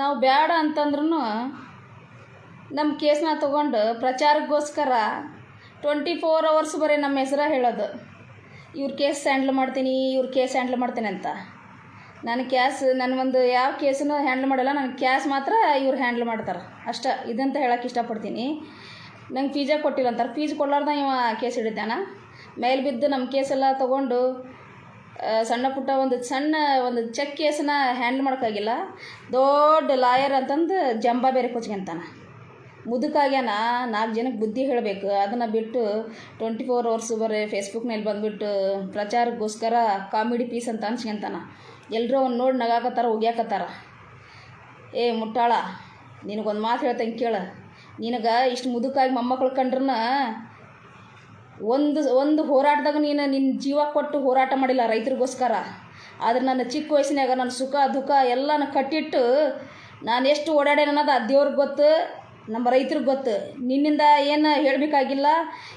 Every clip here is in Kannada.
ನಾವು ಬೇಡ ಅಂತಂದ್ರೂ ನಮ್ಮ ಕೇಸ್ನ ತೊಗೊಂಡು ಪ್ರಚಾರಕ್ಕೋಸ್ಕರ ಟ್ವೆಂಟಿ ಫೋರ್ ಅವರ್ಸ್ ಬರೀ ನಮ್ಮ ಹೆಸರ ಹೇಳೋದು. ಇವ್ರ ಕೇಸ್ ಹ್ಯಾಂಡ್ಲ್ ಮಾಡ್ತೀನಿ, ಇವ್ರ ಕೇಸ್ ಹ್ಯಾಂಡ್ಲ್ ಮಾಡ್ತೀನಿ ಅಂತ. ನನ್ನ ಕ್ಯಾಸ್ ನನ್ನ ಒಂದು ಯಾವ ಕೇಸನ್ನು ಹ್ಯಾಂಡ್ಲ್ ಮಾಡಲ್ಲ ನನ್ನ ಕ್ಯಾಸ್ ಮಾತ್ರ ಇವ್ರು ಹ್ಯಾಂಡ್ಲ್ ಮಾಡ್ತಾರೆ. ಅಷ್ಟ, ಇದಂತ ಹೇಳೋಕ್ಕೆ ಇಷ್ಟಪಡ್ತೀನಿ. ನಂಗೆ ಫೀಜೇ ಕೊಟ್ಟಿಲ್ಲ ಅಂತಾರೆ. ಫೀಸ್ ಕೊಡ್ಲಾರ್ದ ಇವ ಕೇಸ್ ಹಿಡಿದಾನ ಮೇಲೆ ಬಿದ್ದು ನಮ್ಮ ಕೇಸೆಲ್ಲ ತೊಗೊಂಡು ಸಣ್ಣ ಪುಟ್ಟ ಒಂದು ಸಣ್ಣ ಒಂದು ಚೆಕ್ ಕೇಸನ್ನ ಹ್ಯಾಂಡ್ಲ್ ಮಾಡೋಕ್ಕಾಗಿಲ್ಲ. ದೊಡ್ಡ ಲಾಯರ್ ಅಂತಂದು ಜಂಬ ಬೇರೆ ಕೊಚ್ಕೊಂತಾನ. ಮುದುಕಾಗ್ಯಾನ, ನಾಲ್ಕು ಜನಕ್ಕೆ ಬುದ್ಧಿ ಹೇಳಬೇಕು. ಅದನ್ನು ಬಿಟ್ಟು ಟ್ವೆಂಟಿ ಫೋರ್ ಅವರ್ಸ್ ಬರೀ ಫೇಸ್ಬುಕ್ನಲ್ಲಿ ಬಂದುಬಿಟ್ಟು ಪ್ರಚಾರಕ್ಕೋಸ್ಕರ ಕಾಮಿಡಿ ಪೀಸ್ ಅಂತ ಅನ್ಸ್ಕೊಂತಾನ. ಎಲ್ಲರೂ ಅವ್ನು ನೋಡಿ ನಗಾಕತ್ತಾರ, ಉಗ್ಯಾಕತ್ತಾರ. ಏ ಮುಟ್ಟಾಳ, ನಿನಗೊಂದು ಮಾತು ಹೇಳ್ತಂಗೆ ಕೇಳು. ನಿನಗೆ ಇಷ್ಟು ಮುದುಕಾಗಿ ಮೊಮ್ಮಕ್ಳು ಕಂಡ್ರನ್ನ ಒಂದು ಒಂದು ಹೋರಾಟದಾಗ ನೀನು ನಿನ್ನ ಜೀವ ಕೊಟ್ಟು ಹೋರಾಟ ಮಾಡಿಲ್ಲ ರೈತರಿಗೋಸ್ಕರ. ಆದ್ರೆ ನನ್ನ ಚಿಕ್ಕ ವಯಸ್ಸಿನಾಗ ನನ್ನ ಸುಖ, ದುಃಖ ಎಲ್ಲನ ಕಟ್ಟಿಟ್ಟು ನಾನು ಎಷ್ಟು ಓಡಾಡೇನ ಅನ್ನೋದು ಆ ದೇವ್ರಿಗೆ ಗೊತ್ತು, ನಮ್ಮ ರೈತರಿಗೆ ಗೊತ್ತು. ನಿನ್ನಿಂದ ಏನು ಹೇಳಬೇಕಾಗಿಲ್ಲ.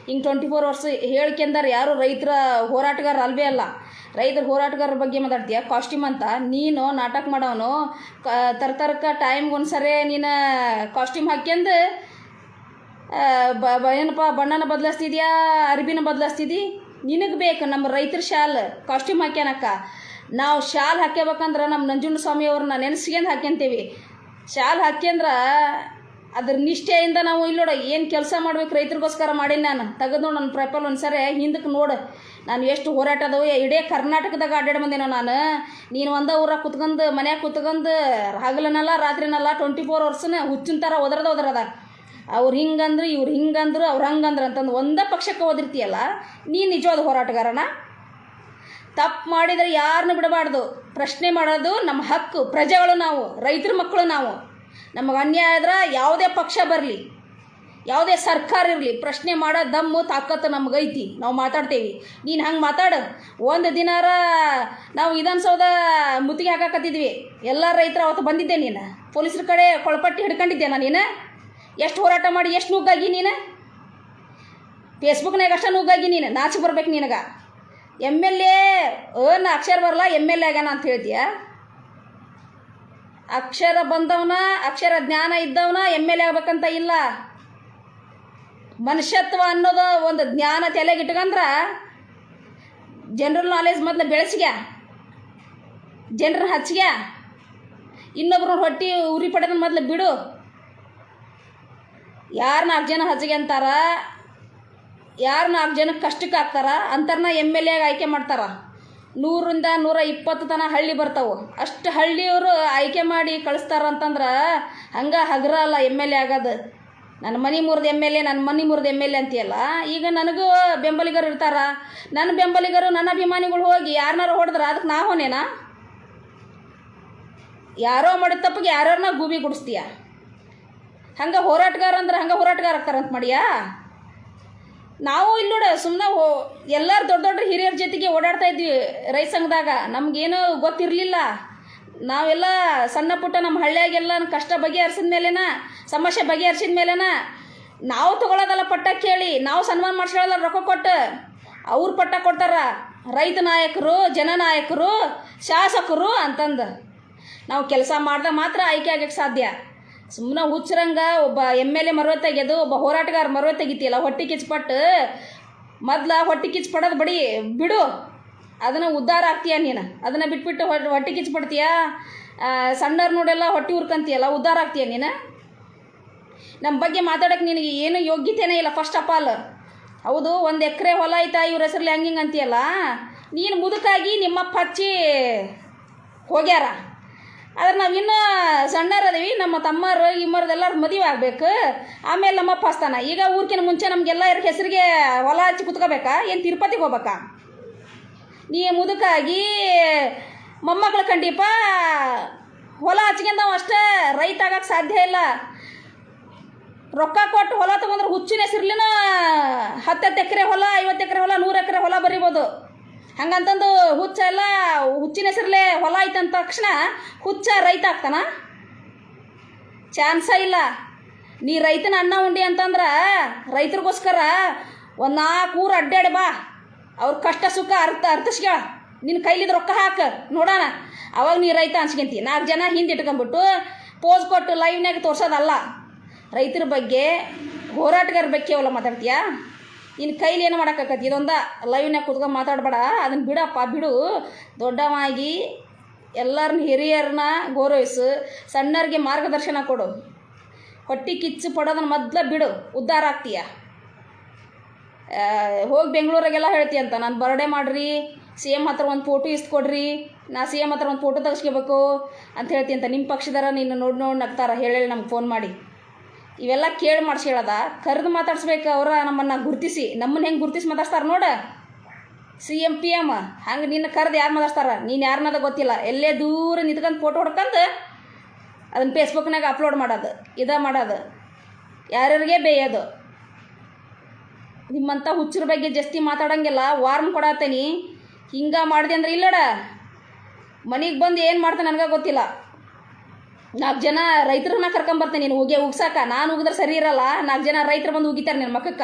ಹಿಂಗೆ ಟ್ವೆಂಟಿ ಫೋರ್ ಅವರ್ಸ್ ಹೇಳ್ಕೆಂದಾರ ಯಾರು ರೈತರ ಹೋರಾಟಗಾರ ಅಲ್ವೇ ಅಲ್ಲ. ರೈತರ ಹೋರಾಟಗಾರರ ಬಗ್ಗೆ ಮಾತಾಡ್ತೀಯ? ಕಾಸ್ಟ್ಯೂಮ್ ಅಂತ. ನೀನು ನಾಟಕ ಮಾಡೋನು. ಕ ತರ್ತರ್ಕ ಟೈಮ್ಗೆ ಒಂದು ಸರಿ ನೀನು ಕಾಸ್ಟ್ಯೂಮ್ ಹಾಕ್ಯಂದು ಬ ಬ, ಏನಪ್ಪ, ಬಣ್ಣನ ಬದಲಾಸ್ತಿದ್ಯಾ, ಅರ್ಬಿನ ಬದಲಾಯಿಸ್ತಿದ್ದಿ ನಿನಗೆ ಬೇಕು ನಮ್ಮ ರೈತರ ಶಾಲ್ ಕಾಸ್ಟ್ಯೂಮ್ ಹಾಕ್ಯಾನಕ್ಕ. ನಾವು ಶಾಲ್ ಹಾಕ್ಯಬೇಕಂದ್ರೆ ನಮ್ಮ ನಂಜುಂಡ ಸ್ವಾಮಿಯವ್ರನ್ನ ನೆನೆಸ್ಕೊಂಡು ಹಾಕ್ಯಂತೀವಿ. ಶಾಲ್ ಹಾಕ್ಯಂದ್ರೆ ಅದ್ರ ನಿಷ್ಠೆಯಿಂದ ನಾವು ಇಲ್ಲೋಡ ಏನು ಕೆಲಸ ಮಾಡ್ಬೇಕು ರೈತರಿಗೋಸ್ಕರ ಮಾಡೀನಿ ನಾನು. ತೆಗೆದು ನನ್ನ ಪ್ರೊಫೈಲ್ ಒಂದು ಸರಿ ಹಿಂದಕ್ಕೆ ನೋಡು. ನಾನು ಎಷ್ಟು ಹೋರಾಟ ಅದಾವು ಇಡೀ ಕರ್ನಾಟಕದಾಗ ಅಡ್ಡಾಡಿ ಬಂದೇನೋ ನಾನು. ನೀನು ಒಂದ ಊರ ಕುತ್ಕೊಂಡು ಮನ್ಯಾಗ ಕುತ್ಕೊಂಡು ಹಗಲನಲ್ಲ ರಾತ್ರಿನಲ್ಲ ಟ್ವೆಂಟಿ ಫೋರ್ ಅವರ್ಸ್ನ ಹುಚ್ಚಿನ ಥರ ಒದರದ ಒದರದ ಅವ್ರು ಹಿಂಗಂದ್ರು, ಇವ್ರು ಹಿಂಗಂದ್ರು, ಅವ್ರು ಹಂಗಂದ್ರು ಅಂತಂದು ಒಂದೇ ಪಕ್ಷಕ್ಕೆ ಓದಿರ್ತೀಯಲ್ಲ, ನೀನು ನಿಜವಾದ ಹೋರಾಟಗಾರನ? ತಪ್ಪು ಮಾಡಿದರೆ ಯಾರನ್ನು ಬಿಡಬಾರ್ದು. ಪ್ರಶ್ನೆ ಮಾಡೋದು ನಮ್ಮ ಹಕ್ಕು. ಪ್ರಜೆಗಳು ನಾವು, ರೈತರ ಮಕ್ಕಳು ನಾವು. ನಮಗೆ ಅನ್ಯಾಯ ಆದ್ರೆ ಯಾವುದೇ ಪಕ್ಷ ಬರಲಿ, ಯಾವುದೇ ಸರ್ಕಾರ ಇರಲಿ, ಪ್ರಶ್ನೆ ಮಾಡೋ ದಮ್ಮು, ತಾಕತ್ತು ನಮಗೈತಿ ನಾವು ಮಾತಾಡ್ತೇವೆ. ನೀನು ಹಂಗೆ ಮಾತಾಡು. ಒಂದು ದಿನಾರ ನಾವು ವಿಧಾನಸೌಧ ಮುತ್ತಿಗೆ ಹಾಕಾಕತ್ತಿದ್ವಿ. ಎಲ್ಲ ರೈತರು ಅವತ್ತು ಬಂದಿದ್ದೆ ನೀನು. ಪೊಲೀಸರ ಕಡೆ ಕೊಳಪಟ್ಟಿ ನಾನು ನೀನು. ಎಷ್ಟು ಹೋರಾಟ ಮಾಡಿ, ಎಷ್ಟು ನುಗ್ಗಾಗಿ ನೀನು? ಫೇಸ್ಬುಕ್ನಾಗ ಅಷ್ಟ ನುಗ್ಗಾಗಿ ನೀನು? ನಾಚಿ ಬರ್ಬೇಕು ನಿನಗೆ. ಎಂ ಎಲ್ ಎ ಅನ್ನ ಅಕ್ಷರ ಬರಲ್ಲ ಎಂ ಎಲ್ ಎ ಆಗ್ಯಾನ ಅಂತ ಹೇಳ್ತೀಯ? ಅಕ್ಷರ ಬಂದವನ, ಅಕ್ಷರ ಜ್ಞಾನ ಇದ್ದವನ ಎಂ ಎಲ್ ಎ ಆಗ್ಬೇಕಂತ ಇಲ್ಲ. ಮನುಷ್ಯತ್ವ ಅನ್ನೋದು ಒಂದು ಜ್ಞಾನ ತಲೆಗೆ ಇಟ್ಕಂದ್ರ ಜನರಲ್ ನಾಲೆಜ್ ಮೊದಲು ಬೆಳೆಸ್ಗ್ಯ? ಜನರ ಹಚ್ಗ್ಯ? ಇನ್ನೊಬ್ರ ಹೊಟ್ಟಿ ಉರಿ ಪಡೆದ ಮೊದಲು ಬಿಡು. ಯಾರು ನಾಲ್ಕು ಜನ ಹಜ್ಜಿಗೆ ಅಂತಾರ? ಯಾರು ನಾಲ್ಕು ಜನಕ್ಕೆ ಕಷ್ಟಕ್ಕೆ ಹಾಕ್ತಾರ? ಅಂತರ್ನ ಎಂ ಎಲ್ ಎಗೆ ಆಯ್ಕೆ ಮಾಡ್ತಾರ. ನೂರಿಂದ ನೂರ ಇಪ್ಪತ್ತು ತನ ಹಳ್ಳಿ ಬರ್ತಾವೆ. ಅಷ್ಟು ಹಳ್ಳಿಯವರು ಆಯ್ಕೆ ಮಾಡಿ ಕಳಿಸ್ತಾರ ಅಂತಂದ್ರೆ ಹಂಗೆ ಹಗ್ರ ಅಲ್ಲ ಎಂ ಎಲ್ ಎ ಆಗೋದು. ನನ್ನ ಮನೆ ಮುರಿದ ಎಂ ಎಲ್ ಎ ನನ್ನ ಮನೆ ಮುರಿದ ಎಂ ಎಲ್ ಎ ಅಂತೀಯಲ್ಲ? ಈಗ ನನಗೂ ಬೆಂಬಲಿಗರು ಇರ್ತಾರ. ನನ್ನ ಬೆಂಬಲಿಗರು ನನ್ನ ಅಭಿಮಾನಿಗಳು ಹೋಗಿ ಯಾರನ್ನಾರು ಹೊಡೆದ್ರೆ ಅದಕ್ಕೆ ನಾ ಹೋನೇನಾ ಯಾರೋ ಮಾಡಿದ ತಪ್ಪಿಗೆ ಯಾರ್ಯಾರನ್ನ ಗೂಬಿ ಗುಡಿಸ್ತೀಯ? ಹಂಗೆ ಹೋರಾಟಗಾರ ಅಂದ್ರೆ ಹಂಗೆ ಹೋರಾಟಗಾರ ಅಂತ ಮಾಡಿಯಾ? ನಾವು ಇಲ್ಲಿ ನೋಡ ಸುಮ್ಮನೆ ಹೋ, ಎಲ್ಲರೂ ದೊಡ್ಡ ದೊಡ್ಡ ಹಿರಿಯರ ಜೊತೆಗೆ ಓಡಾಡ್ತಾ ಇದ್ವಿ ರೈತ ಸಂಘದಾಗ. ನಮಗೇನು ಗೊತ್ತಿರಲಿಲ್ಲ. ನಾವೆಲ್ಲ ಸಣ್ಣ ಪುಟ್ಟ ನಮ್ಮ ಹಳ್ಳಿಯಾಗೆಲ್ಲ ಕಷ್ಟ ಬಗೆಹರಿಸಿದ ಮೇಲೇನ, ಸಮಸ್ಯೆ ಬಗೆಹರಿಸಿದ ಮೇಲೇನ, ನಾವು ತಗೊಳ್ಳೋದಲ್ಲ ಪಟ್ಟ ಕೇಳಿ, ನಾವು ಸನ್ಮಾನ ಮಾಡಿಸ್ಕೊಳ್ಳೋಲ್ಲ ರೊಕ್ಕ ಕೊಟ್ಟು ಅವ್ರು ಪಟ್ಟ ಕೊಡ್ತಾರ. ರೈತ ನಾಯಕರು ಜನನಾಯಕರು ಶಾಸಕರು ಅಂತಂದು. ನಾವು ಕೆಲಸ ಮಾಡ್ದಾಗ ಮಾತ್ರ ಆಯ್ಕೆ ಆಗಕ್ಕೆ ಸಾಧ್ಯ. ಸುಮ್ಮನೆ ಹುಚ್ಚರಂಗ, ಒಬ್ಬ ಎಂ ಎಲ್ ಎ ಮರವೆ ತೆಗೆದು, ಒಬ್ಬ ಹೋರಾಟಗಾರ ಮರವೆ ತೆಗಿತೀಯಲ್ಲ, ಹೊಟ್ಟೆ ಕಿಚ್ಪಟ್ಟು. ಮೊದ್ಲು ಹೊಟ್ಟೆ ಕಿಚ್ಚು ಪಡೋದು ಬಡಿ, ಬಿಡು. ಅದನ್ನು ಉದ್ಧಾರ ಆಗ್ತೀಯ ನೀನು? ಅದನ್ನು ಬಿಟ್ಬಿಟ್ಟು ಹೊಟ್ಟೆ ಕಿಚ್ಚು ಪಡ್ತೀಯ ಸಣ್ಣವ್ರು ನೋಡೆಲ್ಲ ಹೊಟ್ಟೆ ಉರ್ಕಂತೀಯಲ್ಲ ಉದ್ಧಾರ ಆಗ್ತೀಯ ನೀನು? ನಮ್ಮ ಬಗ್ಗೆ ಮಾತಾಡೋಕೆ ನಿನಗೆ ಏನು ಯೋಗ್ಯತೆನೇ ಇಲ್ಲ ಫಸ್ಟ್ ಆಫ್ ಆಲ್ ಹೌದು, ಒಂದು ಎಕರೆ ಹೊಲ ಐತಾ, ಇವ್ರ ಹೆಸರಲ್ಲಿ ಹಿಂಗೆ ಅಂತೀಯಲ್ಲ? ನೀನು ಮುದುಕಾಗಿ ನಿಮ್ಮಪ್ಪ ಹಚ್ಚಿ ಹೋಗ್ಯಾರ. ಆದ್ರೆ ನಾವು ಇನ್ನೂ ಸಣ್ಣರದೀವಿ ನಮ್ಮ ತಮ್ಮರು ಇಮ್ಮರದು ಎಲ್ಲರೂ ಮದುವೆ ಆಗ್ಬೇಕು. ಆಮೇಲೆ ನಮ್ಮಪ್ಪ ಅಸ್ತಾನ. ಈಗ ಊರ್ಕಿನ ಮುಂಚೆ ನಮಗೆಲ್ಲ ಹೆಸರಿಗೆ ಹೊಲ ಹಚ್ಚಿ ಕುತ್ಕೋಬೇಕಾ? ಏನು ತಿರುಪತಿಗೆ ಹೋಗ್ಬೇಕಾ? ನೀ ಮುದುಕಾಗಿ ಮೊಮ್ಮಗಳು ಕಂಡಿಪ್ಪ ಹೊಲ ಹಚ್ಕೊಂಡವ ಅಷ್ಟೇ ರೈತ ಆಗಕ್ಕೆ ಸಾಧ್ಯ ಇಲ್ಲ. ರೊಕ್ಕ ಕೊಟ್ಟು ಹೊಲ ತೊಗೊಂಡ್ರೆ ಹುಚ್ಚಿನ ಹೆಸರ್ಲಿನ ಹತ್ತತ್ತು ಎಕರೆ ಹೊಲ, ಐವತ್ತು ಎಕರೆ ಹೊಲ, ನೂರು ಎಕರೆ ಹೊಲ ಬರಿಬೋದು. ಹಂಗಂತಂದು ಹುಚ್ಚ ಎಲ್ಲ ಹುಚ್ಚಿನ ಹೆಸರಲ್ಲೇ ಹೊಲ ಐತಂದ ತಕ್ಷಣ ಹುಚ್ಚ ರೈತ ಆಗ್ತಾನ. ಚಾನ್ಸ ಇಲ್ಲ. ನೀ ರೈತನ ಅನ್ನ ಉಂಡಿ ಅಂತಂದ್ರೆ ರೈತರಿಗೋಸ್ಕರ ಒಂದು ನಾಲ್ಕು ಊರು ಅಡ್ಡಾಡಿ ಬಾ. ಅವ್ರ ಕಷ್ಟ ಸುಖ ಅರ್ಥ ಅರ್ಥಸ್ಕ ನಿನ್ನ ಕೈಲಿದ್ ರೊಕ್ಕ ಹಾಕ, ನೋಡೋಣ. ಅವಾಗ ನೀ ರೈತ ಅನ್ಸ್ಕೊಂತಿ. ನಾಲ್ಕು ಜನ ಹಿಂದೆ ಇಟ್ಕೊಂಬಿಟ್ಟು ಪೋಸ್ ಕೊಟ್ಟು ಲೈವ್ನಾಗ ತೋರ್ಸೋದಲ್ಲ. ರೈತರ ಬಗ್ಗೆ ಹೋರಾಟಗಾರ ಬಗ್ಗೆ ಅವಲ್ಲ ಮಾತಾಡ್ತೀಯಾ? ನಿನ್ನ ಕೈಲಿ ಏನು ಮಾಡೋಕ್ಕಾಗತ್ತೆ ಇದೊಂದ ಲೈವ್ನಾಗ ಕುತ್ಕೊಂಡು ಮಾತಾಡಬೇಡ. ಅದನ್ನು ಬಿಡಪ್ಪ, ಬಿಡು. ದೊಡ್ಡವಾಗಿ ಎಲ್ಲರನ್ನ ಹಿರಿಯರನ್ನ ಗೌರವಿಸು. ಸಣ್ಣರಿಗೆ ಮಾರ್ಗದರ್ಶನ ಕೊಡು. ಹೊಟ್ಟೆ ಕಿಚ್ಚು ಪಡೋದನ್ನ ಮೊದಲ ಬಿಡು. ಉದ್ಧಾರ ಆಗ್ತೀಯ? ಹೋಗಿ ಬೆಂಗಳೂರಾಗೆಲ್ಲ ಹೇಳ್ತಿ ಅಂತ. ನಾನು ಬರ್ಡೇ ಮಾಡಿರಿ ಸಿ ಎಂ ಹತ್ರ ಒಂದು ಫೋಟೋ ಇಸ್ಕೊಡ್ರಿ, ನಾ ಸಿ ಎಂ ಹತ್ರ ಒಂದು ಫೋಟೋ ತೆಗಿಸ್ಕೋಬೇಕು ಅಂತ ಹೇಳ್ತಿ ಅಂತ. ನಿಮ್ಮ ಪಕ್ಷದಾರ ನಿನ್ನ ನೋಡಿ ನೋಡಿ ನಗ್ತಾರ. ಹೇಳಿ ನಮ್ಗೆ ಫೋನ್ ಮಾಡಿ. ಇವೆಲ್ಲ ಕೇಳಿ ಮಾಡಿಸಿ ಹೇಳದ. ಕರೆದು ಮಾತಾಡ್ಸ್ಬೇಕು ಅವರ ನಮ್ಮನ್ನು ಗುರುತಿಸಿ. ನಮ್ಮನ್ನ ಹೆಂಗೆ ಗುರುತಿಸಿ ಮಾತಾಡ್ಸ್ತಾರೆ ನೋಡ. ಸಿ ಎಂ ಪಿ ಎಂ ಹಂಗೆ ನಿನ್ನ ಕರೆದು ಯಾರು ಮಾತಾಡ್ತಾರ ನೀನು ಯಾರನ್ನದ ಗೊತ್ತಿಲ್ಲ. ಎಲ್ಲೇ ದೂರ ನಿಂತ್ಕೊಂಡು ಫೋಟೋ ಹೊಡ್ಕೊಂಡು ಅದನ್ನು ಫೇಸ್ಬುಕ್ನಾಗ ಅಪ್ಲೋಡ್ ಮಾಡೋದು. ಇದ ಮಾಡೋದು. ಯಾರ್ಯಾರಿಗೆ ಬೇಯೋದು. ನಿಮ್ಮಂಥ ಹುಚ್ಚರ ಬಗ್ಗೆ ಜಾಸ್ತಿ ಮಾತಾಡಂಗಿಲ್ಲ. ವಾರ್ನ್ ಕೊಡತ್ತೀನಿ ಹಿಂಗೆ ಮಾಡಿದೆ ಅಂದ್ರೆ ಇಲ್ಲಡ. ಮನೆಗೆ ಬಂದು ಏನು ಮಾಡ್ತಾನೆ ನನಗೆ ಗೊತ್ತಿಲ್ಲ. ನಾಲ್ಕು ಜನ ರೈತರನ್ನ ಕರ್ಕೊಂಬರ್ತೇನೆ ನೀನು ಹೋಗಿ ಉಗ್ಸಾಕ ನಾನು ಉಗಿದ್ರೆ ಸರಿ ಇರಲ್ಲ. ನಾಲ್ಕು ಜನ ರೈತರು ಬಂದು ಉಗಿತಾರೆ ನಿನ್ನ ಮಕ್ಕಕ್ಕ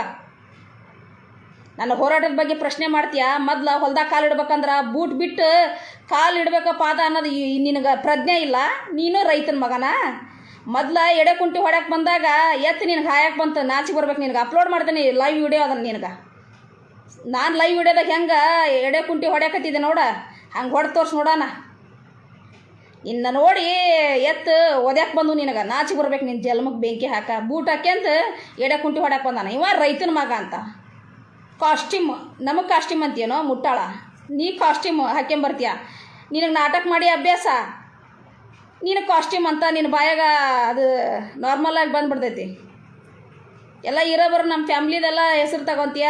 ನನ್ನ ಹೋರಾಟದ ಬಗ್ಗೆ ಪ್ರಶ್ನೆ ಮಾಡ್ತೀಯಾ? ಮೊದ್ಲು ಹೊಲ್ದಾಗ ಕಾಲು ಇಡ್ಬೇಕಂದ್ರೆ ಬೂಟ್ ಬಿಟ್ಟು ಕಾಲು ಇಡ್ಬೇಕ ಪಾದ ಅನ್ನೋದು ನಿನಗೆ ಪ್ರಜ್ಞೆ ಇಲ್ಲ. ನೀನು ರೈತನ ಮಗನ. ಮೊದ್ಲ ಎಡೆ ಕುಂಟಿ ಹೊಡ್ಯಾಕೆ ಬಂದಾಗ ಎತ್ತು ನಿನಗೆ ಹಾಯಕ್ಕೆ ಬಂತು ನಾಚಿ ಬರ್ಬೇಕು ನಿನಗೆ. ಅಪ್ಲೋಡ್ ಮಾಡ್ತೀನಿ ಲೈವ್ ವಿಡಿಯೋ ಅದನ್ನು ನಿನಗೆ. ನಾನು ಲೈವ್ ವಿಡಿಯೋದಾಗ ಹೆಂಗೆ ಎಡೆ ಕುಂಟಿ ಹೊಡ್ಯಾಕತ್ತಿದ್ದೆ ನೋಡ. ಹಂಗೆ ಹೊಡೆ ತೋರ್ಸಿ ನೋಡೋಣ. ಇನ್ನು ನೋಡಿ ಎತ್ತು ಓದ್ಯಾಕೆ ಬಂದು ನಿನಗೆ? ನಾಚಿ ಬರ್ಬೇಕು ನಿನ್ನ ಜಲ್ಮಕ್ಕೆ ಬೆಂಕಿ ಹಾಕ. ಬೂಟ್ ಹಾಕ್ಯಂತ ಎಡೆ ಕುಂಟಿ ಹೊಡ್ಯಾಕೆ ಬಂದಾನ. ಇವ ರೈತನ ಮಗ ಅಂತ. ಕಾಸ್ಟ್ಯೂಮ್ ನಮಗೆ ಕಾಸ್ಟ್ಯೂಮ್ ಅಂತೀಯನೋ, ಮುಟ್ಟಾಳ. ನೀ ಕಾಸ್ಟ್ಯೂಮ್ ಹಾಕ್ಯಂಬರ್ತೀಯ ನಿನಗೆ ನಾಟಕ ಮಾಡಿ ಅಭ್ಯಾಸ? ನೀನು ಕಾಸ್ಟ್ಯೂಮ್ ಅಂತ ನಿನ್ನ ಬಾಯಾಗ ಅದು ನಾರ್ಮಲಾಗಿ ಬಂದ್ಬಿಡ್ತೈತಿ. ಎಲ್ಲ ಇರೋಬರು ನಮ್ಮ ಫ್ಯಾಮ್ಲಿದೆಲ್ಲ ಹೆಸರು ತಗೊಂತೀಯ?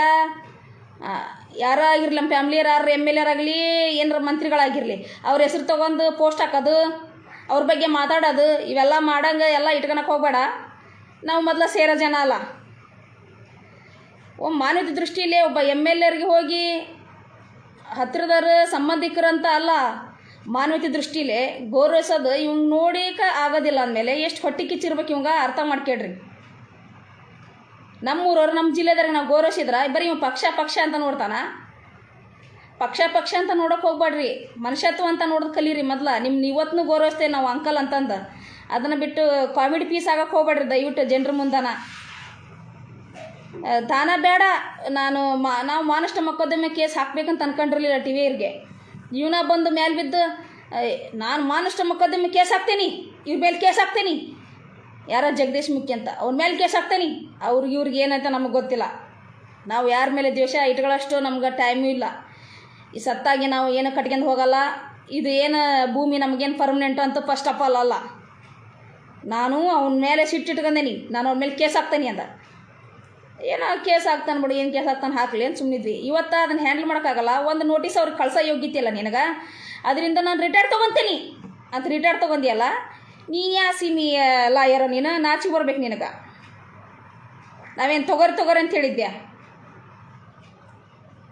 ಯಾರ ಆಗಿರಲಿ ನಮ್ಮ ಫ್ಯಾಮ್ಲಿ ಯಾರು ಎಂ ಎಲ್ ಆಗಲಿ, ಏನಾರ ಮಂತ್ರಿಗಳಾಗಿರಲಿ, ಅವ್ರ ಹೆಸರು ತೊಗೊಂಡು ಪೋಸ್ಟ್ ಹಾಕೋದು, ಅವ್ರ ಬಗ್ಗೆ ಮಾತಾಡೋದು, ಇವೆಲ್ಲ ಮಾಡಂಗೆ ಎಲ್ಲ ಇಟ್ಕೊಳಕ್ಕೆ ಹೋಗಬೇಡ. ನಾವು ಮೊದಲ ಸೇರೋ ಜನ ಅಲ್ಲ. ಒಬ್ಬ ಮಾನ್ಯದ ದೃಷ್ಟಿಯಲ್ಲಿ ಒಬ್ಬ ಎಂ ಎಲ್ ಎರ್ಗೆ ಹೋಗಿ ಹತ್ತಿರದವ್ರು ಸಂಬಂಧಿಕರಂತ ಅಲ್ಲ. ಮಾನವೀಯ ದೃಷ್ಟಿಲೇ ಗೌರವಿಸೋದು ಇವಂಗೆ ನೋಡಿಕ ಆಗೋದಿಲ್ಲ ಅಂದಮೇಲೆ ಎಷ್ಟು ಹೊಟ್ಟೆ ಕಿಚ್ಚಿರ್ಬೇಕು ಇವಂಗ, ಅರ್ಥ ಮಾಡ್ಕೇಳ್ರಿ. ನಮ್ಮೂರವ್ರು ನಮ್ಮ ಜಿಲ್ಲೆದಾಗ ನಾವು ಗೌರವಿಸಿದ್ರೆ, ಬರೀ ಇವ್ ಪಕ್ಷ ಪಕ್ಷ ಅಂತ ನೋಡ್ತಾನ? ಪಕ್ಷ ಪಕ್ಷ ಅಂತ ನೋಡೋಕೆ ಹೋಗ್ಬೇಡ್ರಿ ಮನುಷ್ಯತ್ವ ಅಂತ ನೋಡೋದು ಕಲೀರಿ ಮೊದ್ಲ. ನಿಮ್ಮ ಇವತ್ತು ಗೌರವಿಸ್ತೇವೆ ನಾವು ಅಂಕಲ್ ಅಂತಂದು. ಅದನ್ನು ಬಿಟ್ಟು ಕಾಮಿಡಿ ಪೀಸ್ ಆಗಕ್ಕೆ ಹೋಗ್ಬೇಡ್ರಿ ದಯವಿಟ್ಟು ಜನರ ಮುಂದನ. ತಾನೇ ಬೇಡ ನಾನು ಮಾ, ನಾವು ಮಾನಷ್ಟ ಮೊಕದ್ದಮೆ ಕೇಸ್ ಹಾಕ್ಬೇಕಂತ ಅನ್ಕೊಂಡಿರಲಿಲ್ಲ ಟಿ ವಿಯರ್ಗೆ ಇವನ ಬಂದು ಮೇಲೆ ಬಿದ್ದು ನಾನು ಮಾನಷ್ಟ ಮೊಕದ್ದಮೆ ಕೇಸ್ ಹಾಕ್ತೀನಿ. ಇವ್ರ ಮೇಲೆ ಕೇಸ್ ಹಾಕ್ತೇನೆ. ಯಾರೋ ಜಗದೀಶ್ ಮುಖ್ಯ ಅಂತ. ಅವ್ನ ಮೇಲೆ ಕೇಸ್ ಹಾಕ್ತೇನೆ. ಅವ್ರಿಗೆ ಇವ್ರಿಗೆ ಏನಂತ ನಮಗೆ ಗೊತ್ತಿಲ್ಲ. ನಾವು ಯಾರ ಮೇಲೆ ದ್ವೇಷ ಇಟ್ಕೊಳ್ಳೋಷ್ಟು ನಮ್ಗೆ ಟೈಮು ಇಲ್ಲ. ಈ ಸತ್ತಾಗಿ ನಾವು ಏನು ಕಟ್ಕೊಂಡು ಹೋಗಲ್ಲ. ಇದು ಏನು ಭೂಮಿ ನಮಗೇನು ಪರ್ಮನೆಂಟು ಅಂತ ಫಸ್ಟ್ ಆಫ್ ಆಲ್ ಅಲ್ಲ. ನಾನು ಅವನ ಮೇಲೆ ಸಿಟ್ಟಿಟ್ಕೊಂಡೇನಿ ನಾನು ಅವ್ನ ಮೇಲೆ ಕೇಸ್ ಹಾಕ್ತೇನೆ ಅಂದ. ಏನೋ ಕೇಸ್ ಹಾಕ್ತಾನೆ ಬಿಡು, ಏನು ಕೇಸ್ ಹಾಕ್ತಾನೆ ಹಾಕಲಿ ಅಂತ ಸುಮ್ಮನಿದ್ವಿ ಇವತ್ತು ಅದನ್ನು ಹ್ಯಾಂಡಲ್ ಮಾಡೋಕ್ಕಾಗಲ್ಲ. ಒಂದು ನೋಟಿಸ್ ಅವ್ರಿಗೆ ಕಳ್ಸೋ ಯೋಗ್ಯತೆ ಇಲ್ಲ ನಿನಗೆ. ಅದರಿಂದ ನಾನು ರಿಟೈರ್ ತೊಗೊತೀನಿ. ಅಂತ ರಿಟೈರ್ ತೊಗೊಂಡಿಯಲ್ಲ ನೀನು ಯಾ ಸಿಮಿ ಲಾಯರ ನೀನು ನಾಚಿ ಬರ್ಬೇಕು ನಿನಗೆ. ನಾವೇನು ತೊಗೋರಿ ತೊಗೋರಿ ಅಂತ ಹೇಳಿದ್ದೆ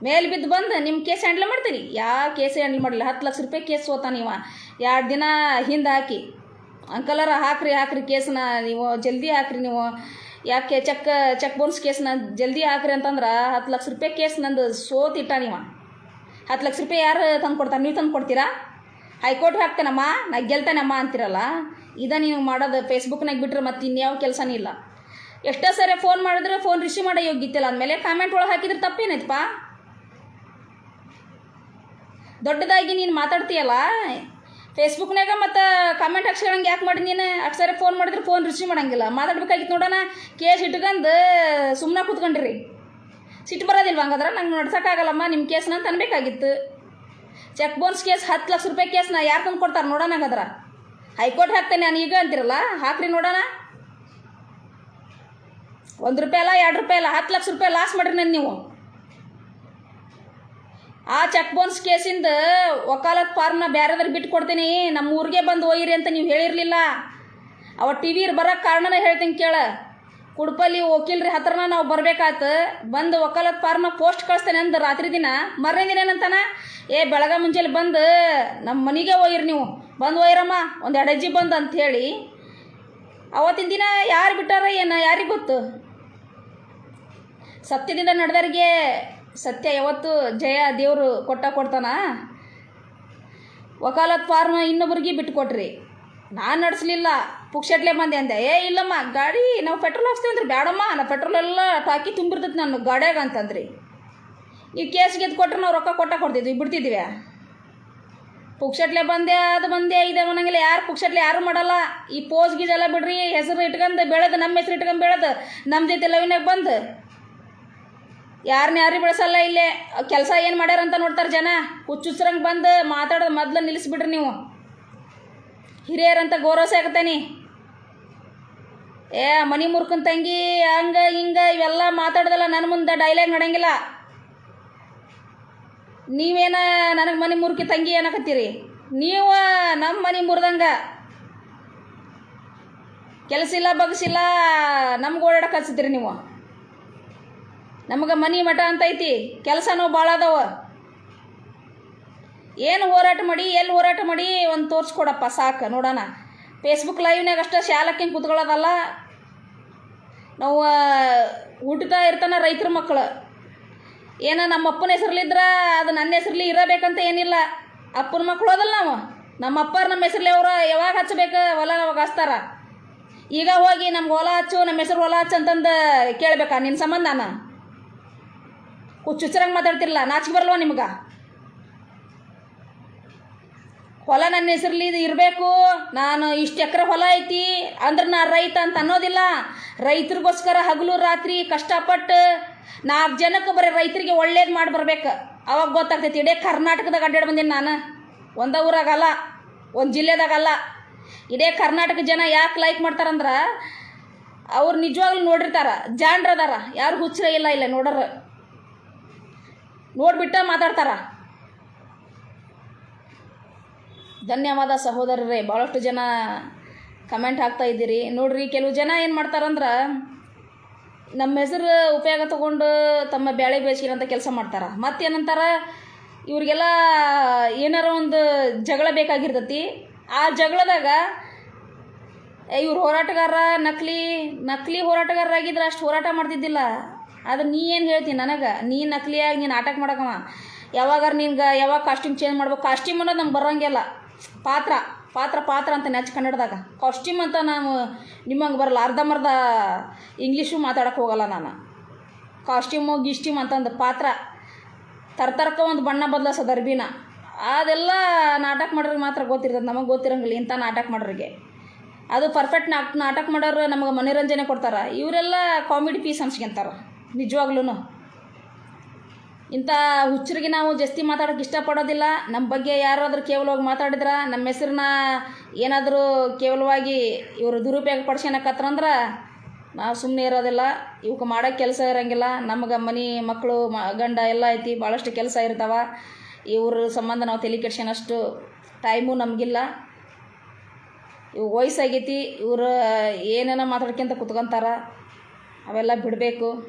ಮೇಲೆ ಬಿದ್ದು ಬಂದು ನಿಮ್ಮ ಕೇಸ್ ಹ್ಯಾಂಡಲ್ ಮಾಡ್ತೀನಿ ಯಾವ ಕೇಸ್ ಹ್ಯಾಂಡಲ್ ಮಾಡಲಿಲ್ಲ? ಹತ್ತು ಲಕ್ಷ ರೂಪಾಯಿ ಕೇಸ್ ಸೋತಾನ ಇವ. ಎರಡು ದಿನ ಹಿಂದೆ ಹಾಕಿ. ಅಂಕಲರ ಹಾಕ್ರಿ ಹಾಕ್ರಿ ಕೇಸನ್ನ ನೀವು, ಜಲ್ದಿ ಹಾಕ್ರಿ ನೀವು. ಯಾಕೆ ಚೆಕ್ ಚೆಕ್ ಬೌನ್ಸ್ ಕೇಸ್ನ ಜಲ್ದಿ ಹಾಕ್ರಿ ಅಂತಂದ್ರೆ ಹತ್ತು ಲಕ್ಷ ರೂಪಾಯಿ ಕೇಸ್ ನಂದು ಸೋತಿಟ್ಟ ನೀವ ಹತ್ತು ಲಕ್ಷ ರೂಪಾಯಿ ಯಾರು ತಂದು ಕೊಡ್ತಾರೆ ನೀವು ತಂದು ಕೊಡ್ತೀರಾ ಹೈಕೋರ್ಟ್ಗೆ ಹಾಕ್ತೇನಮ್ಮ? ನಾ ಗೆಲ್ತಾನಮ್ಮ ಅಂತೀರಲ್ಲ. ಇದ ನೀವು ಮಾಡೋದು ಫೇಸ್ಬುಕ್ನಾಗ ಬಿಟ್ರೆ ಮತ್ತೆ ಇನ್ಯಾವ ಕೆಲಸನೇ ಇಲ್ಲ. ಎಷ್ಟೋ ಸರಿ ಫೋನ್ ಮಾಡಿದ್ರೆ ಫೋನ್ ರಿಸೀವ್ ಮಾಡೋ ಯೋಗ್ಯತಿಲ್ಲ ಅಂದಮೇಲೆ ಕಾಮೆಂಟ್ ಒಳಗೆ ಹಾಕಿದ್ರೆ ತಪ್ಪೇನೈತಪ್ಪ? ದೊಡ್ಡದಾಗಿ ನೀನು ಮಾತಾಡ್ತೀಯಲ್ಲ? ಫೇಸ್ಬುಕ್ನಾಗ ಮತ್ತು ಕಾಮೆಂಟ್ ಹಾಕ್ಸ್ಕೊಳಂಗೆ ಯಾಕೆ ಮಾಡಿ ನೀನು? ಅಕ್ಸರ ಫೋನ್ ಮಾಡಿದ್ರೆ ಫೋನ್ ರಿಸೀವ್ ಮಾಡಂಗಿಲ್ಲ. ಮಾತಾಡ್ಬೇಕಾಗಿತ್ತು ನೋಡೋಣ. ಕೇಸ್ ಇಟ್ಕೊಂಡು ಸುಮ್ಮನೆ ಕೂತ್ಕೊಂಡ್ರಿ. ಸಿಟ್ಟು ಬರೋದಿಲ್ವ ಹಂಗಾದ್ರೆ? ನಂಗೆ ನಡ್ಸೋಕ್ಕಾಗಲ್ಲಮ್ಮ ನಿಮ್ಮ ಕೇಸ್ನ ತನ್ಬೇಕಾಗಿತ್ತು ಚೆಕ್ ಬೋನ್ಸ್ ಕೇಸ್ ಹತ್ತು ಲಕ್ಷ ರೂಪಾಯಿ ಕೇಸ್ನ ಯಾರು ತಂದು ಕೊಡ್ತಾರೆ ನೋಡೋಣ ಹಂಗಾದ್ರೆ. ಹೈಕೋರ್ಟ್ ಹಾಕ್ತೇನೆ ನಾನು ಈಗ ಅಂತಿರಲ್ಲ? ಹಾಕ್ರಿ ನೋಡೋಣ. ಒಂದು ರೂಪಾಯಿ ಅಲ್ಲ, ಎರಡು ರೂಪಾಯಿ ಅಲ್ಲ, ಹತ್ತು ಲಕ್ಷ ರೂಪಾಯಿ ಲಾಸ್ ಮಾಡ್ರಿ ನಾನು ನೀವು. ಆ ಚೆಕ್ ಬೌನ್ಸ್ ಕೇಸಿಂದ ವಕಾಲತ್ ಫಾರ್ಮ್ನ ಬೇರೆದ್ರ ಬಿಟ್ಟು ಕೊಡ್ತೀನಿ. ನಮ್ಮ ಊರಿಗೆ ಬಂದು ಒಯ್ಯಿರಿ ಅಂತ ನೀವು ಹೇಳಿರಲಿಲ್ಲ. ಅವ ಟಿ ವಿರ್ ಬರೋಕ್ಕೆ ಕಾರಣನೇ ಹೇಳ್ತೀನಿ ಕೇಳ. ಕುಡ್ಪಲ್ಲಿ ವಕೀಲ್ರಿ ಹತ್ರನ ನಾವು ಬರ್ಬೇಕಾತು. ಬಂದು ವಕಾಲತ್ ಫಾರ್ಮ್ನ ಪೋಸ್ಟ್ ಕಳಿಸ್ತೇನೆ ಅಂದ ರಾತ್ರಿ ದಿನ. ಮರನೇ ದಿನ ಏನಂತಾನ? ಏ ಬೆಳಗ್ಗೆ ಮುಂಜಾನೆ ಬಂದು ನಮ್ಮ ಮನೆಗೆ ಒಯ್ಯಿರಿ ನೀವು. ಬಂದು ಒಯ್ಯರಮ್ಮ ಒಂದು ಎರಡು ಅಜ್ಜಿ ಬಂದು ಅಂತ ಹೇಳಿ. ಅವತ್ತಿನ ದಿನ ಯಾರು ಬಿಟ್ಟಾರ ಏನು, ಯಾರಿಗೆ ಗೊತ್ತು? ಸತ್ಯದಿಂದ ನಡೆದವ್ರಿಗೆ ಸತ್ಯ ಯಾವತ್ತು ಜಯ ದೇವರು ಕೊಟ್ಟ ಕೊಡ್ತಾನ? ವಕಾಲತ್ ಫಾರ್ಮ್ ಇನ್ನೊಬ್ರಿಗೆ ಬಿಟ್ಟು ಕೊಟ್ರಿ. ನಾನು ನಡೆಸಲಿಲ್ಲ, ಪುಕ್ಷಟ್ಲೆ ಬಂದೆ ಅಂದೆ. ಏ, ಇಲ್ಲಮ್ಮ, ಗಾಡಿ ನಾವು ಪೆಟ್ರೋಲ್ ಹಾಕ್ಸ್ತೀವಿ ಅಂದ್ರೆ ಬೇಡಮ್ಮ ನಾ ಪೆಟ್ರೋಲ್ ಎಲ್ಲ ಟಾಕಿ ತುಂಬಿರ್ತೈತೆ ನಾನು ಗಾಡಿಯಾಗ ಅಂತಂದ್ರಿ. ಈ ಕೇಸ್ ಗೆದ್ದು ಕೊಟ್ರೆ ನಾವು ರೊಕ್ಕ ಕೊಟ್ಟ ಕೊಡ್ತಿದ್ವಿ, ಬಿಡ್ತಿದ್ವಿ. ಪುಕ್ಷಟ್ಲೆ ಬಂದೆ ಅದು ಬಂದೆ ಇದೆ ಅನ್ನೋಂಗಿಲ್ಲ. ಯಾರು ಪುಕ್ಷಟ್ಲೆ ಯಾರು ಮಾಡಲ್ಲ. ಈ ಪೋಸ್ ಗೀಜೆಲ್ಲ ಬಿಡ್ರಿ, ಹೆಸರು ಇಟ್ಕೊಂಡು ಬೆಳೆದು ನಮ್ಮ ಹೆಸರು ಇಟ್ಕೊಂಡು ಬೆಳೆದು ನಮ್ಮ ಜೊತೆ ಲವಿನಾಗ ಬಂದು. ಯಾರನ್ನ ಯಾರು ಬೆಳೆಸಲ್ಲ ಇಲ್ಲೇ. ಕೆಲಸ ಏನು ಮಾಡ್ಯಾರ ಅಂತ ನೋಡ್ತಾರೆ ಜನ. ಹುಚ್ಚುಚ್ರಂಗೆ ಬಂದು ಮಾತಾಡೋದು ಮೊದ್ಲು ನಿಲ್ಲಿಸ್ಬಿಡ್ರಿ ನೀವು. ಹಿರಿಯರಂತ ಗೌರವ ಸಿಗತ್ತೇನಿ ಏ, ಮನಿ ಮುರ್ಕನ್ ತಂಗಿ, ಹಂಗ ಹಿಂಗ ಇವೆಲ್ಲ ಮಾತಾಡ್ದಲ್ಲ ನನ್ನ ಮುಂದೆ ಡೈಲಾಗ್ ನಡೆಯಂಗಿಲ್ಲ. ನೀವೇನ ನನಗೆ ಮನಿ ಮುರ್ಕಿ ತಂಗಿ ಏನಕತ್ತೀರಿ ನೀವು ನಮ್ಮ ಮನಿ ಮುರಿದಂಗ. ಕೆಲಸ ಇಲ್ಲ ಬಗ್ಸಿಲ್ಲ ನಮ್ಗೆ ಓಡಾಡಕ್ಕೆ ಹಚ್ಚಿದ್ರಿ ನೀವು. ನಮಗೆ ಮನಿ ಮಠ ಅಂತ ಐತಿ, ಕೆಲಸನೂ ಭಾಳ ಅದಾವ. ಏನು ಹೋರಾಟ ಮಾಡಿ ಎಲ್ಲಿ ಹೋರಾಟ ಮಾಡಿ ಒಂದು ತೋರಿಸ್ಕೊಡಪ್ಪ, ಸಾಕು, ನೋಡೋಣ. ಫೇಸ್ಬುಕ್ ಲೈವ್ನಾಗ ಅಷ್ಟೇ ಶಾಲಕ್ಕೆ ಕೂತ್ಕೊಳ್ಳೋದಲ್ಲ ನಾವು ಹುಟ್ಟುತ್ತಾ ಇರ್ತಾನೆ ರೈತರ ಮಕ್ಕಳು ಏನೋ ನಮ್ಮ ಅಪ್ಪನ ಹೆಸರ್ಲಿದ್ರ ಅದು ನನ್ನ ಹೆಸರ್ಲಿ ಇರಬೇಕಂತ ಏನಿಲ್ಲ. ಅಪ್ಪನ ಮಕ್ಕಳು ಅದಲ್ಲ ನಾವು. ನಮ್ಮ ಅಪ್ಪಾರ ನಮ್ಮ ಹೆಸರ್ಲಿ ಅವ್ರು ಯಾವಾಗ ಹಚ್ಚಬೇಕು ಹೊಲ ಅವಾಗ ಹಚ್ತಾರ. ಈಗ ಹೋಗಿ ನಮ್ಗೆ ಹೊಲ ಹಚ್ಚು, ನಮ್ಮ ಹೆಸರು ಹೊಲ ಹಚ್ಚು ಅಂತಂದು ಕೇಳ್ಬೇಕಾ ನಿನ್ನ ಸಂಬಂಧ ನಾನು? ಮಾತಾಡ್ತಿರಲ್ಲ ನಾಚಿಕೆ ಬರಲ್ವ ನಿಮ್ಗೆ? ಹೊಲ ನನ್ನ ಹೆಸರಲ್ಲಿ ಇದು ಇರಬೇಕು. ನಾನು ಇಷ್ಟು ಎಕರೆ ಹೊಲ ಐತಿ, ಅಂದ್ರೆ ನಾ ರೈತ ಅಂತ ಅನ್ನೋದಿಲ್ಲ. ರೈತರಿಗೋಸ್ಕರ ಹಗಲು ರಾತ್ರಿ ಕಷ್ಟಪಟ್ಟು ನಾಲ್ಕು ಜನಕ್ಕೆ ಬರೀ ರೈತರಿಗೆ ಒಳ್ಳೇದು ಮಾಡಿ ಬರ್ಬೇಕು. ಅವಾಗ ಗೊತ್ತಾಗ್ತೈತಿ, ಇಡೀ ಕರ್ನಾಟಕದಾಗ ಅಡ್ಡಾಡಿ ಬಂದೀನಿ ನಾನು. ಒಂದ ಊರಾಗಲ್ಲ, ಒಂದು ಜಿಲ್ಲೆದಾಗಲ್ಲ. ಇಡೀ ಕರ್ನಾಟಕ ಜನ ಯಾಕೆ ಲೈಕ್ ಮಾಡ್ತಾರಂದ್ರೆ, ಅವ್ರು ನಿಜವಾಗ್ಲೂ ನೋಡಿರ್ತಾರ ಜಾಣ್ರದಾರ ಯಾರು ಹುಚ್ಚರ ಇಲ್ಲ ಇಲ್ಲ ನೋಡೋರು. ನೋಡ್ಬಿಟ್ಟ ಮಾತಾಡ್ತಾರ. ಧನ್ಯವಾದ ಸಹೋದರರೇ ಭಾಳಷ್ಟು ಜನ ಕಮೆಂಟ್ ಹಾಕ್ತಾ ಇದ್ದೀರಿ. ನೋಡ್ರಿ, ಕೆಲವು ಜನ ಏನು ಮಾಡ್ತಾರಂದ್ರೆ ನಮ್ಮ ಹೆಸರು ಉಪಯೋಗ ತಗೊಂಡು ತಮ್ಮ ಬ್ಯಾಳೆ ಬೇಸಿಗೆನಂತ ಕೆಲಸ ಮಾಡ್ತಾರೆ. ಮತ್ತೇನಂತಾರೆ, ಇವ್ರಿಗೆಲ್ಲ ಏನಾರ ಒಂದು ಜಗಳ ಬೇಕಾಗಿರ್ತೈತಿ. ಆ ಜಗಳದಾಗ ಇವ್ರು ಹೋರಾಟಗಾರ ನಕಲಿ ನಕಲಿ ಹೋರಾಟಗಾರರಾಗಿದ್ರೆ ಅಷ್ಟು ಹೋರಾಟ ಮಾಡ್ತಿದ್ದಿಲ್ಲ. ಆದ್ರೆ ನೀ ಏನು ಹೇಳ್ತೀನಿ ನನಗೆ? ನೀ ನಕಲಿಯಾಗಿ ನೀನು ನಾಟಕ ಮಾಡಕವ. ಯಾವಾಗಾರ ನಿನ್ಗೆ ಯಾವಾಗ ಕಾಸ್ಟ್ಯೂಮ್ ಚೇಂಜ್ ಮಾಡ್ಬೇಕು? ಕಾಸ್ಟ್ಯೂಮ್ ಅನ್ನೋದು ನಮ್ಗೆ ಬರೋಂಗಿಲ್ಲ. ಪಾತ್ರ ಪಾತ್ರ ಪಾತ್ರ ಅಂತ ನೆಚ್ಚ ಕನ್ನಡದಾಗ. ಕಾಸ್ಟ್ಯೂಮ್ ಅಂತ ನಾವು ನಿಮ್ಮಂಗೆ ಬರಲ್ಲ ಅರ್ಧಂಬರ್ಧ ಇಂಗ್ಲೀಷು ಮಾತಾಡೋಕೆ ಹೋಗಲ್ಲ ನಾನು. ಕಾಸ್ಟ್ಯೂಮು ಗಿಸ್ಟ್ಯೂಮ್ ಅಂತಂದು ಪಾತ್ರ. ತರ್ತರ್ಕ ಒಂದು ಬಣ್ಣ ಬದಲಾಸೋದು ಅರ್ಬಿನ ಅದೆಲ್ಲ ನಾಟಕ ಮಾಡೋರಿಗೆ ಮಾತ್ರ ಗೊತ್ತಿರ್ತದೆ, ನಮಗೆ ಗೊತ್ತಿರಂಗಿಲ್ಲ ಇಂಥ ನಾಟಕ ಮಾಡೋರಿಗೆ. ಅದು ಪರ್ಫೆಕ್ಟ್ ನಾಟಕ ನಾಟಕ ಮಾಡೋರು ನಮಗೆ ಮನೋರಂಜನೆ ಕೊಡ್ತಾರೆ. ಇವರೆಲ್ಲ ಕಾಮಿಡಿ ಪೀಸ್ ಅನ್ಸ್ಕೊಂತಾರೆ ನಿಜವಾಗ್ಲೂ ಇಂಥ ಹುಚ್ಚರಿಗೆ ನಾವು ಜಾಸ್ತಿ ಮಾತಾಡೋಕೆ ಇಷ್ಟಪಡೋದಿಲ್ಲ. ನಮ್ಮ ಬಗ್ಗೆ ಯಾರಾದರೂ ಕೇವಲವಾಗಿ ಮಾತಾಡಿದ್ರೆ ನಮ್ಮ ಹೆಸ್ರನ್ನ ಏನಾದರೂ ಕೇವಲವಾಗಿ ಇವರು ದುರುಪಯೋಗ ಪಡ್ಸ್ಕೊಳಕತ್ರಂದ್ರೆ ನಾವು ಸುಮ್ಮನೆ ಇರೋದಿಲ್ಲ. ಇವಕ್ಕೆ ಮಾಡೋ ಕೆಲಸ ಇರೋಂಗಿಲ್ಲ. ನಮ್ಗೆ ಮನೆ ಮಕ್ಕಳು ಮ, ಗಂಡ ಎಲ್ಲ ಐತಿ ಭಾಳಷ್ಟು ಕೆಲಸ ಇರ್ತಾವೆ. ಇವ್ರ ಸಂಬಂಧ ನಾವು ತಲೆ ಕೆಡ್ಸೋಣಷ್ಟು ಟೈಮು ನಮಗಿಲ್ಲ. ಇವು ವಯಸ್ಸಾಗೈತಿ, ಇವರು ಏನೇನೋ ಮಾತಾಡ್ಕೊಂತ ಕುತ್ಕೊಂತಾರ. ಅವೆಲ್ಲ ಬಿಡಬೇಕು.